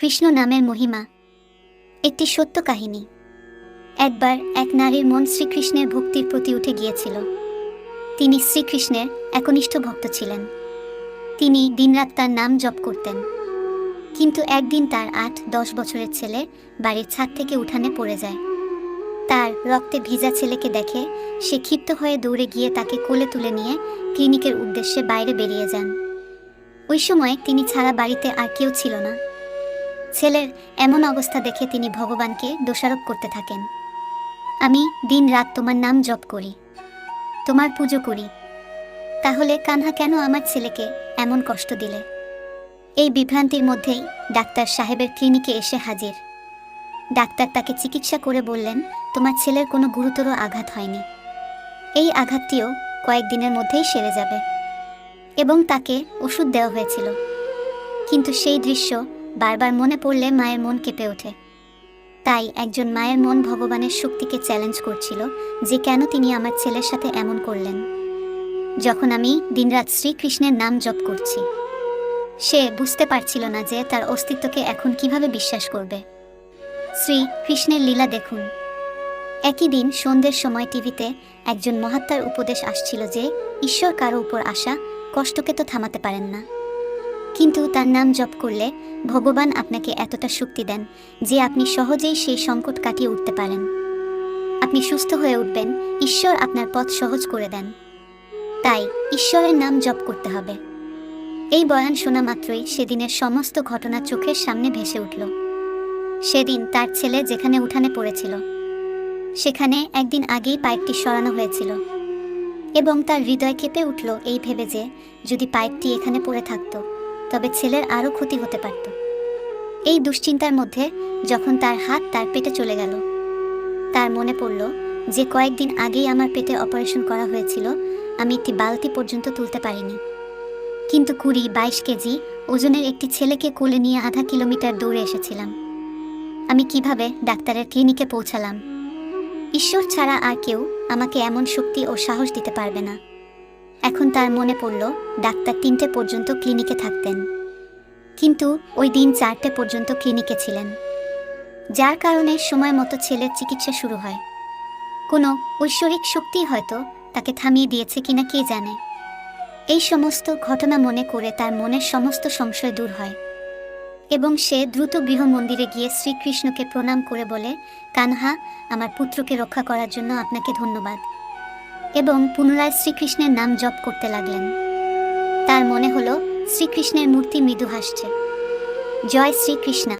কৃষ্ণ নামের মহিমা। একটি সত্য কাহিনী। একবার এক নারীর মন শ্রীকৃষ্ণের ভক্তির প্রতি উঠে গিয়েছিল। তিনি শ্রীকৃষ্ণের একনিষ্ঠ ভক্ত ছিলেন। তিনি দিনরাত তার নাম জপ করতেন। কিন্তু একদিন তার আট, দশ বছরের ছেলে বাড়ির ছাদ থেকে উঠানে পড়ে যায়। তার রক্তে ভিজা ছেলেকে দেখে সে ক্ষিপ্ত হয়ে দৌড়ে গিয়ে তাকে কোলে তুলে নিয়ে ক্লিনিকের উদ্দেশ্যে বাইরে বেরিয়ে যান। ওই সময় তিনি ছাড়া বাড়িতে আর কেউ ছিল না। ছেলের এমন অবস্থা দেখে তিনি ভগবানকে দোষারোপ করতে থাকেন। আমি দিন রাত তোমার নাম জপ করি, তোমার পুজো করি। তাহলে কানহা কেন আমার ছেলেকে এমন কষ্ট দিলে? এই বিভ্রান্তির মধ্যেই ডাক্তার সাহেবের ক্লিনিকে এসে হাজির। ডাক্তার তাকে চিকিৎসা করে বললেন, তোমার ছেলের কোনো গুরুতর আঘাত হয়নি। এই আঘাতটিও কয়েকদিনের মধ্যেই সেরে যাবে। এবং তাকে ওষুধ দেওয়া হয়েছিল। কিন্তু সেই দৃশ্য বারবার মনে পড়লে মায়ের মন কেঁপে ওঠে। তাই একজন মায়ের মন ভগবানের শক্তিকে চ্যালেঞ্জ করছিল যে কেন তিনি আমার ছেলের সাথে এমন করলেন। যখন আমি দিনরাত শ্রীকৃষ্ণের নাম জপ করছি, সে বুঝতে পারছিল না যে তার অস্তিত্বকে এখন কীভাবে বিশ্বাস করবে। শ্রী কৃষ্ণের লীলা দেখুন। একই দিন সন্ধ্যের সময় টিভিতে একজন মহাত্মার উপদেশ আসছিল যে ঈশ্বর কারও উপর আসা কষ্টকে তো থামাতে পারেন না। কিন্তু তার নাম জপ করলে ভগবান আপনাকে এতটা শক্তি দেন যে আপনি সহজেই সেই সংকট কাটিয়ে উঠতে পারেন। আপনি সুস্থ হয়ে উঠবেন, ঈশ্বর আপনার পথ সহজ করে দেন। তাই ঈশ্বরের নাম জপ করতে হবে। এই বয়ান শোনা মাত্রই সেদিনের সমস্ত ঘটনা চোখের সামনে ভেসে উঠল। সেদিন তার ছেলে যেখানে উঠানে পড়েছিল, সেখানে একদিন আগেই পাইপটি সরানো হয়েছিল এবং তার হৃদয় কেঁপে উঠল এই ভেবে যে যদি পাইপটি এখানে পড়ে থাকতো তবে ছেলের আরও ক্ষতি হতে পারত। এই দুশ্চিন্তার মধ্যে যখন তার হাত তার পেটে চলে গেল, তার মনে পড়ল যে কয়েকদিন আগেই আমার পেটে অপারেশন করা হয়েছিল, আমি একটি বালতি পর্যন্ত তুলতে পারিনি। কিন্তু কুড়ি বাইশ কেজি ওজনের একটি ছেলেকে কোলে নিয়ে আধা কিলোমিটার দৌড়ে এসেছিলাম। আমি কীভাবে ডাক্তারের ক্লিনিকে পৌঁছালাম? ঈশ্বর ছাড়া আর কেউ আমাকে এমন শক্তি ও সাহস দিতে পারবে না। এখন তার মনে পড়ল, ডাক্তার তিনটে পর্যন্ত ক্লিনিকে থাকতেন। কিন্তু ওই দিন চারটে পর্যন্ত ক্লিনিকে ছিলেন। যার কারণে সময় মতো ছেলের চিকিৎসা শুরু হয়। কোনো ঐশ্বরিক শক্তি হয়তো তাকে থামিয়ে দিয়েছে কিনা কে জানে। এই সমস্ত ঘটনা মনে করে তার মনের সমস্ত সংশয় দূর হয়। এবং সে দ্রুত গৃহ মন্দিরে গিয়ে শ্রীকৃষ্ণকে প্রণাম করে বলে, কানহা, আমার পুত্রকে রক্ষা করার জন্য আপনাকে ধন্যবাদ। এবং পুনরায় শ্রীকৃষ্ণের নাম জপ করতে লাগলেন। তার মনে হলো, শ্রীকৃষ্ণের মূর্তি মৃদু হাসছে। জয় শ্রীকৃষ্ণ।